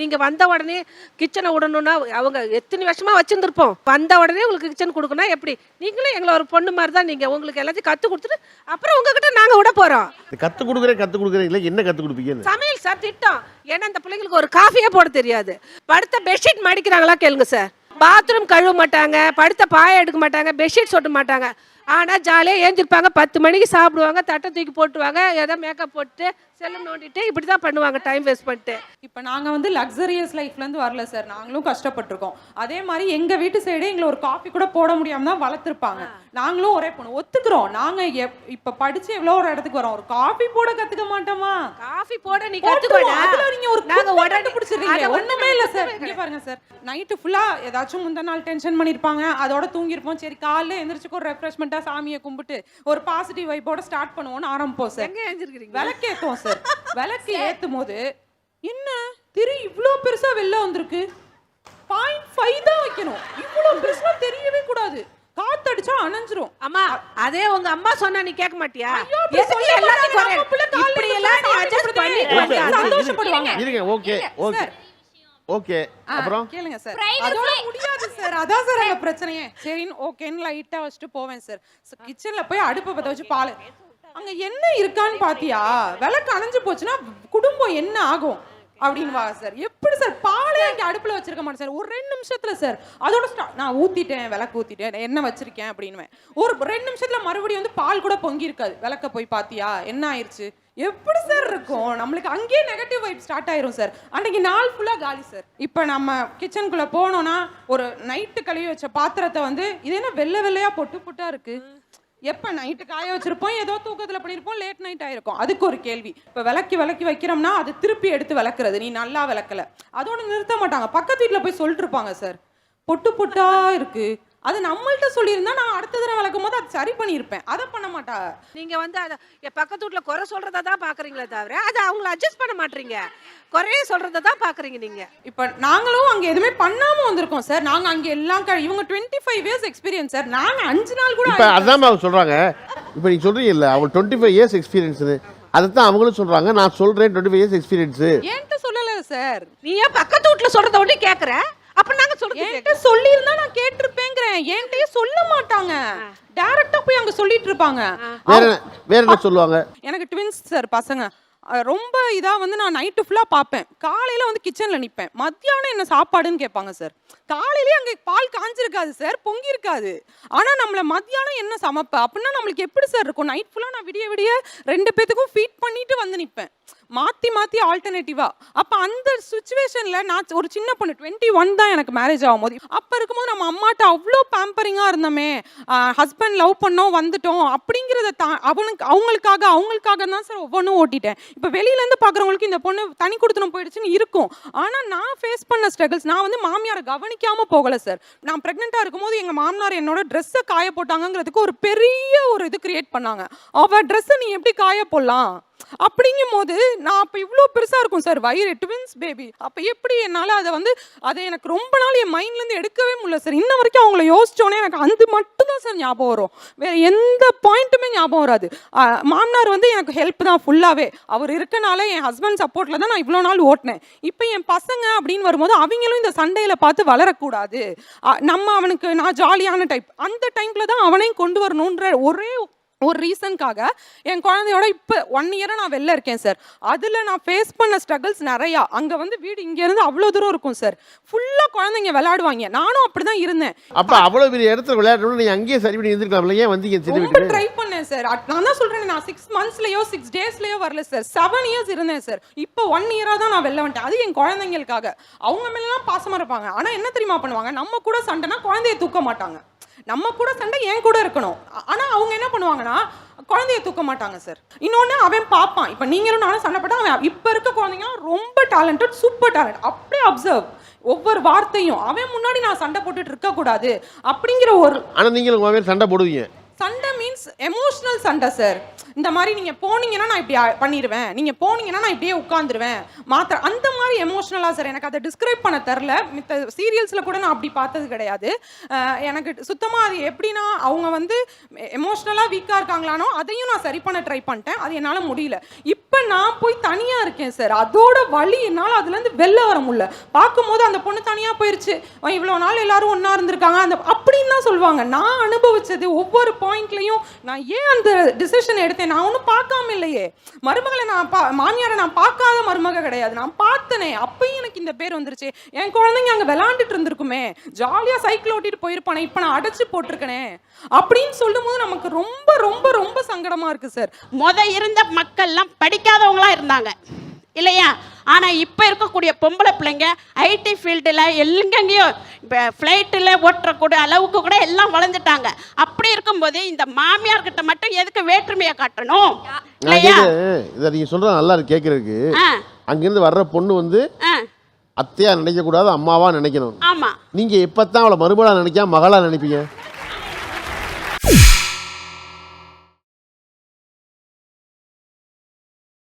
நீங்கள் வந்த உடனே கிச்சனை விடணும்னா அவங்க எத்தனை வருஷமா வச்சுருந்துருப்போம். வந்த உடனே உங்களுக்கு கிச்சன் கொடுக்கணும் எப்படி? நீங்களும் எங்களை ஒரு பொண்ணு மாதிரி தான் நீங்கள் உங்களுக்கு எல்லாத்தையும் கற்றுக் கொடுத்துட்டு அப்புறம் உங்ககிட்ட நாங்கள் விட போகிறோம் கற்றுக் கொடுக்குறேன் கற்றுக் கொடுக்குறேன். இல்லை என்ன கற்றுக் கொடுப்பீங்கன்னு சமையல் சார் திட்டம். ஏன்னா இந்த பிள்ளைங்களுக்கு ஒரு காஃபியே போட தெரியாது. படுத்த பெட்ஷீட் மடிக்கிறாங்களா கேளுங்க சார். பாத்ரூம் கழுவ மாட்டாங்க படுத்த பாய எடுக்க மாட்டாங்க பெட்ஷீட் சொட்ட மாட்டாங்க. ஆனால் ஜாலியாக ஏந்திருப்பாங்க பத்து மணிக்கு சாப்பிடுவாங்க. தட்டை தூக்கி போட்டுவாங்க ஏதோ மேக்கப் போட்டு செல்லம் நோண்டிட்டு இப்படி தான் பண்ணுவாங்க டைம் வேஸ்ட் பண்ணிட்டு. இப்போ நாங்கள் வந்து லக்ஸரியஸ் லைஃப்லேருந்து வரல சார் நாங்களும் கஷ்டப்பட்டிருக்கோம். அதே மாதிரி எங்கள் வீட்டு சைடே எங்களை ஒரு காஃபி கூட போட முடியாம தான் வளர்த்துருப்பாங்க. நாங்களும் ஒரே பொண்ணு. ஒத்துக்கிறோம். நாங்கள் எப் இப்போ படிச்சு எவ்வளோ ஒரு இடத்துக்கு வரோம். ஒரு காஃபி போட கற்றுக்க மாட்டோமா? காஃபி போட நீ. கற்றுக்கோடா அதுல நீங்க ஒரு நாங்க குத்தை உடனே. அதை ஒண்ணுமே இல்ல சார் இங்க பாருங்க சார் நைட்டு ஃபுல்லா ஏதாச்சும் முந்தின நாள் டென்ஷன் பண்ணிருப்பாங்க. அதோட தூங்கிருப்போம் சரி காலைல எந்திரிச்சுக்கு ஒரு ரெஃப்ரெஷ்மெண்ட்டா சாமியை கும்பிட்டு ஒரு பாசிட்டிவ் வைப்போட ஸ்டார்ட் பண்ணுவோம்னு ஆரம்பிப்போம் சார் எங்க எழுந்திருக்கிறீங்க? விளக்கு ஏத்துவோம் சார் விளக்கு ஏத்தும் போது என்ன? திரு இவ்ளோ பெருசா வெளில வந்திருக்கு. பாயிண்ட் ஃபைவ் தான் வைக்கணும். இவ்ளோ பெருசா தெரியவே கூடாது. காத்தடிச்சா அணைஞ்சிரும். அம்மா அதே உங்க அம்மா சொன்னா நீ கேட்க மாட்டியா? சொல்ல எல்லாத்தையும் இப்படி எல்லாம் நீ கும்பிடுது. பண்ணி. சந்தோஷப்படுவாங்க. இருங்க ஓகே ஓகே. ஓகே அப்புறம்? கேளுங்க சார். அதோட முடியாது சார். அதான் சார் எங்க பிரச்சனையே. சரின்னு ஓகேன்னு லைட்டா வச்சுட்டு போவேன் சார். கிச்சன்ல போய் அடுப்பை பத்த வச்சு பால். அங்க என்ன இருக்கான்னு பாத்தியா? விளக்கு அணைஞ்சு போச்சுன்னா குடும்பம் என்ன ஆகும்? அப்படின்னு சார். எப்படி சார்? பாலே இங்க அடுப்புல வச்சிருக்க மாட்டேன் சார். ஒரு ரெண்டு நிமிஷத்துல சார். அதோட நான் ஊத்திட்டேன் விளக்கு ஊத்திட்டேன். என்ன வச்சிருக்கேன் அப்படின்னு ஒரு ரெண்டு நிமிஷத்துல மறுபடியும் வந்து பால் கூட பொங்கி இருக்காது விளக்க போய் பாத்தியா? என்ன ஆயிருச்சு? எப்படி சார் இருக்கும்? நம்மளுக்கு அங்கேயே நெகட்டிவ் வைப் ஸ்டார்ட் ஆயிரும் சார். அன்னைக்கு நாள் ஃபுல்லா காலி சார். இப்போ நம்ம கிச்சனுக்குள்ள போனோம்னா ஒரு நைட்டு கழுவி வச்ச பாத்திரத்தை வந்து இது என்ன வெள்ளை வெள்ளையா பொட்டு பொட்டா இருக்கு? எப்போ நைட்டு காய வச்சிருப்போம்? ஏதோ தூக்கத்தில் பண்ணியிருப்போம் லேட் நைட் ஆயிருக்கும். அதுக்கு ஒரு கேள்வி. இப்போ விளக்கி விளக்கி வைக்கிறோம்னா அது திருப்பி எடுத்து விளக்குறது. நீ நல்லா விளக்கல. அதோட நிறுத்த மாட்டாங்க. பக்கத்து வீட்டில் போய் சொல்லிட்டு இருப்பாங்க சார் பொட்டு பொட்டா இருக்கு. அது நம்மள்ட்ட சொல்லியிருந்தா நான் அடுத்த தடவை விளக்கும் போது அது சரி பண்ணியிருப்பேன். அதை பண்ண மாட்டாங்க நீங்க வந்து அத என் பக்கத்து வீட்ல குறை சொல்றதை தான் பாக்குறீங்களே தவிர அதை அவங்கள அட்ஜஸ்ட் பண்ண மாட்டீங்க. குறைய சொல்றதை தான் பாக்குறீங்க நீங்க. இப்போ நாங்களும் அங்க எதுவுமே பண்ணாம வந்திருக்கோம் சார். நாங்க அங்க எல்லாம் க- இவங்க twenty five years experience sir. நாங்க அஞ்சு நாள் கூட இப்போ. அதான் அவங்க சொல்கிறாங்க இப்போ நீங்கள் சொல்கிறீங்கல்ல அவங்க டுவெண்ட்டி ஃபைவ் இயர்ஸ் எக்ஸ்பீரியன்ஸு அதை தான் அவங்களும் சொல்கிறாங்க நான் சொல்கிறேன் டுவெண்ட்டி ஃபைவ் இயர்ஸ் எக்ஸ்பீரியன்ஸு என்கிட்ட சொல்லல சார்? நீ ஏன் பக்கத்து வீட்ல சொல்றத ஒண்ணு கேக்குற? அப்ப நாங்க சொல்றது என்கிட்ட சொல்லியிருந்தா நான் கேட்டிருப்பேங்கிறேன். என்கிட்டயே சொல்ல மாட்டாங்க. டைரக்டா போய் அங்க சொல்லிட்டு இருப்பாங்க. வேற என்ன- வேற என்ன சொல்லுவாங்க? எனக்கு ட்வின்ஸ் சார் பசங்க. ரொம்ப இதா வந்து நான் நைட்டு ஃபுல்லா பார்ப்பேன். காலையில வந்து கிச்சன்ல நிப்பேன். மத்தியானம் என்ன சாப்பாடுன்னு கேட்பாங்க சார் காலையிலேயே அங்க பால் காஞ்சிருக்காது சார் பொங்கி இருக்காது ஆனா நம்மள மத்தியானம் என்ன சமைப்ப? அப்படின்னா நம்மளுக்கு எப்படி சார் இருக்கும்? நைட் ஃபுல்லா நான் விடிய விடிய ரெண்டு பேத்துக்கும் ஃபீட் பண்ணிட்டு வந்து நிப்பேன். மாற்றி மாற்றி ஆல்டர்னேட்டிவாக அப்போ அந்த சுச்சுவேஷனில் நான் ஒரு சின்ன பொண்ணு டுவெண்ட்டி ஒன் தான் எனக்கு மேரேஜ் ஆகும் போது அப்போ இருக்கும்போது நம்ம அம்மாட்ட அவ்வளோ பேம்பரிங்காக இருந்தோமே. ஹஸ்பண்ட் லவ் பண்ணோம் வந்துட்டோம். அப்படிங்கிறத தா அவனுக்கு அவங்களுக்காக அவங்களுக்காக தான் சார் ஒவ்வொன்றும் ஓட்டிட்டேன். இப்போ வெளியிலேருந்து பார்க்குறவங்களுக்கு இந்த பொண்ணு தனி கொடுத்துன போயிடுச்சுன்னு இருக்கும். ஆனால் நான் ஃபேஸ் பண்ண ஸ்ட்ரகிள்ஸ் நான் வந்து மாமியாரை கவனிக்காமல் போகலை சார் நான் ப்ரெக்னெண்ட்டாக இருக்கும்போது எங்கள் மாமனார் என்னோட ட்ரெஸ்ஸை காய போட்டாங்கிறதுக்கு ஒரு பெரிய ஒரு இது கிரியேட் பண்ணாங்க. அவள் ட்ரெஸ்ஸை நீ எப்படி காய போடலாம் அப்படிங்கும் போது நான் அப்போ இவ்வளோ பெருசாக இருக்கும் சார். வயிறு ட்வின்ஸ் பேபி அப்போ எப்படி என்னால் அதை வந்து அதை எனக்கு ரொம்ப நாள் என் மைண்ட்லேருந்து எடுக்கவே முடியல சார். இன்ன வரைக்கும் அவங்கள யோசிச்சோன்னே எனக்கு அது மட்டும்தான் சார் ஞாபகம் வரும். வேறு எந்த பாயிண்ட்டுமே ஞாபகம் வராது. மாமனார் வந்து எனக்கு ஹெல்ப் தான் ஃபுல்லாகவே அவர் இருக்கனால என் ஹஸ்பண்ட் சப்போர்ட்டில் தான் நான் இவ்வளோ நாள் ஓட்டினேன். இப்போ என் பசங்க அப்படின்னு வரும்போது அவங்களும் இந்த சண்டையில் பார்த்து வளரக்கூடாது. நம்ம அவனுக்கு நான் ஜாலியான டைப் அந்த டைமில் தான் அவனையும் கொண்டு வரணுன்ற ஒரே ஒரு ரீசனுக்காக என் குழந்தையோட இப்போ ஒன் இயராக நான் வெளில இருக்கேன் சார் அதில் நான் ஃபேஸ் பண்ண ஸ்ட்ரகிள்ஸ் நிறையா. அங்கே வந்து வீடு இங்கேருந்து அவ்வளோ தூரம் இருக்கும் சார் ஃபுல்லாக குழந்தைங்க விளையாடுவாங்க. நானும் அப்படி தான் இருந்தேன். அப்போ அவ்வளோ பெரிய இடத்துல விளையாடணும்னு நீங்கள் அங்கேயே சரி பண்ணி இருந்திருக்கலாம்ல ஏன் வந்தீங்க சின்ன ரொம்ப ட்ரை பண்ணேன் சார் நான் தான் சொல்றேன் நான் சிக்ஸ் மந்த்ஸ்லயோ சிக்ஸ் டேஸ்லயோ வரல சார் செவன் இயர்ஸ் இருந்தேன் சார் இப்போ ஒன் இயரா தான் நான் வெளில வந்துட்டேன். அது என் குழந்தைங்களுக்காக. அவங்க மேலாம் பாசமா இருப்பாங்க. ஆனா என்ன தெரியுமா பண்ணுவாங்க? நம்ம கூட சண்டைனா குழந்தைய தூக்க மாட்டாங்க. நம்ம கூட சண்டை என் கூட இருக்கணும். ஆனால் அவங்க என்ன பண்ணுவாங்கன்னா குழந்தைய தூக்க மாட்டாங்க சார் இன்னொன்று அவன் பார்ப்பான் இப்போ நீங்களும் நானும் சண்டை போட்டால் அவன் இப்போ இருக்க குழந்தைங்க ரொம்ப டேலண்டட் சூப்பர் டேலண்ட் அப்படியே அப்சர்வ் ஒவ்வொரு வார்த்தையும் அவன் முன்னாடி நான் சண்டை போட்டுட்டு இருக்கக்கூடாது அப்படிங்கிற ஒரு ஆனால் நீங்களும் சண்டை போடுவீங்க. சண்டை மீன்ஸ் எமோஷ்னல் சண்டை சார் இந்த மாதிரி நீங்க போனீங்கன்னா நான் இப்படி பண்ணிடுவேன் நீங்க போனீங்கன்னா நான் இப்படியே உட்காந்துருவேன் மாத்திர அந்த மாதிரி எமோஷ்னலாக சார் எனக்கு அதை டிஸ்கிரைப் பண்ண தெரில. மித்த சீரியல்ஸ்ல கூட நான் அப்படி பார்த்தது கிடையாது. எனக்கு சுத்தமா அது எப்படின்னா அவங்க வந்து எமோஷ்னலாக வீக்கா இருக்காங்களானோ அதையும் நான் சரி பண்ண ட்ரை பண்ணிட்டேன். அது என்னால முடியல. இப்போ இப்போ நான் போய் தனியா இருக்கேன் சார் அதோட வழி என்னால அதுல இருந்து வெளில வர முடியல. பார்க்கும்போது அந்த பொண்ணு தனியா போயிடுச்சு இவ்வளோ இவ்வளவு நாள் எல்லாரும் ஒன்றா இருந்திருக்காங்க. அந்த அப்படின்னு தான் சொல்லுவாங்க. நான் அனுபவிச்சது ஒவ்வொரு பாயிண்ட்லயும் நான் ஏன் அந்த டிசிஷன் எடுத்தேன்? நான் ஒன்றும் பார்க்காம இல்லையே. மருமகளை நான் பா மாமியாரை நான் பார்க்காத மருமக கிடையாது. நான் பார்த்தனே. அப்பயும் எனக்கு இந்த பேர் வந்துருச்சு. என் குழந்தைங்க அங்க விளாண்டுட்டு இருந்திருக்குமே. ஜாலியா சைக்கிள் ஓட்டிட்டு போயிருப்பானே. இப்ப நான் அடைச்சு போட்டிருக்கனே. அப்படின்னு சொல்லும்போது நமக்கு ரொம்ப ரொம்ப ரொம்ப சங்கடமா இருக்கு சார் முத இருந்த மக்கள்லாம் படிக்காதவங்களா இருந்தாங்க. இல்லையா? ஆனால் இப்போ இருக்கக்கூடிய பொம்பளை பிள்ளைங்க ஐடி ஃபீல்டில் எங்கெங்கேயும் இப்போ ஃப்ளைட்டில் ஓட்டுறக்கூடிய அளவுக்கு கூட எல்லாம் வளர்ந்துட்டாங்க. அப்படி இருக்கும்போது இந்த மாமியார்கிட்ட மட்டும் எதுக்கு வேற்றுமையை காட்டணும்? இல்லையா? இதை நீங்கள் சொல்கிறது நல்லா இருக்கு கேட்குறதுக்கு அங்கேருந்து வர்ற பொண்ணு வந்து ஆ. அத்தையா நினைக்கக்கூடாது அம்மாவா நினைக்கணும். ஆமாம் நீங்கள் எப்போ தான் அவளை மறுமலா நினைக்காம மகளா நினைப்பீங்க?